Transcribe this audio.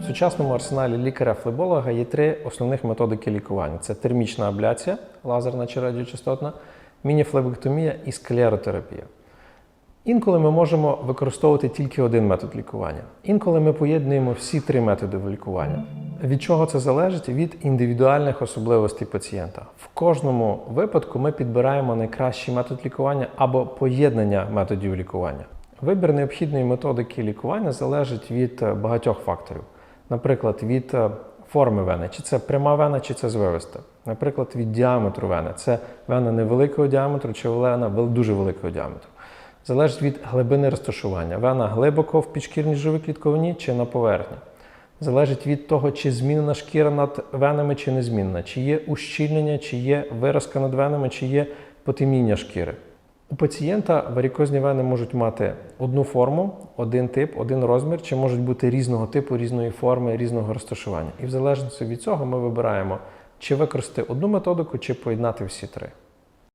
В сучасному арсеналі лікаря-флеболога є три основних методики лікування: це термічна абляція, лазерна чи радіочастотна, мініфлебектомія і склеротерапія. Інколи ми можемо використовувати тільки один метод лікування. Інколи ми поєднуємо всі три методи лікування. Від чого це залежить? Від індивідуальних особливостей пацієнта. В кожному випадку ми підбираємо найкращий метод лікування або поєднання методів лікування. Вибір необхідної методики лікування залежить від багатьох факторів. Наприклад, від е, форми вени, чи це пряма вена, чи це звивиста. Наприклад, від діаметру вени. Це вена невеликого діаметру, чи вена дуже великого діаметру. Залежить від глибини розташування. Вена глибоко в підшкірній живій клітковині чи на поверхні. Залежить від того, чи змінена шкіра над венами, чи не змінена, чи є ущільнення, чи є виразка над венами, чи є потемніння шкіри. У пацієнта варікозні вени можуть мати одну форму, один тип, один розмір, чи можуть бути різного типу, різної форми, різного розташування. І в залежності від цього ми вибираємо, чи використати одну методику, чи поєднати всі три.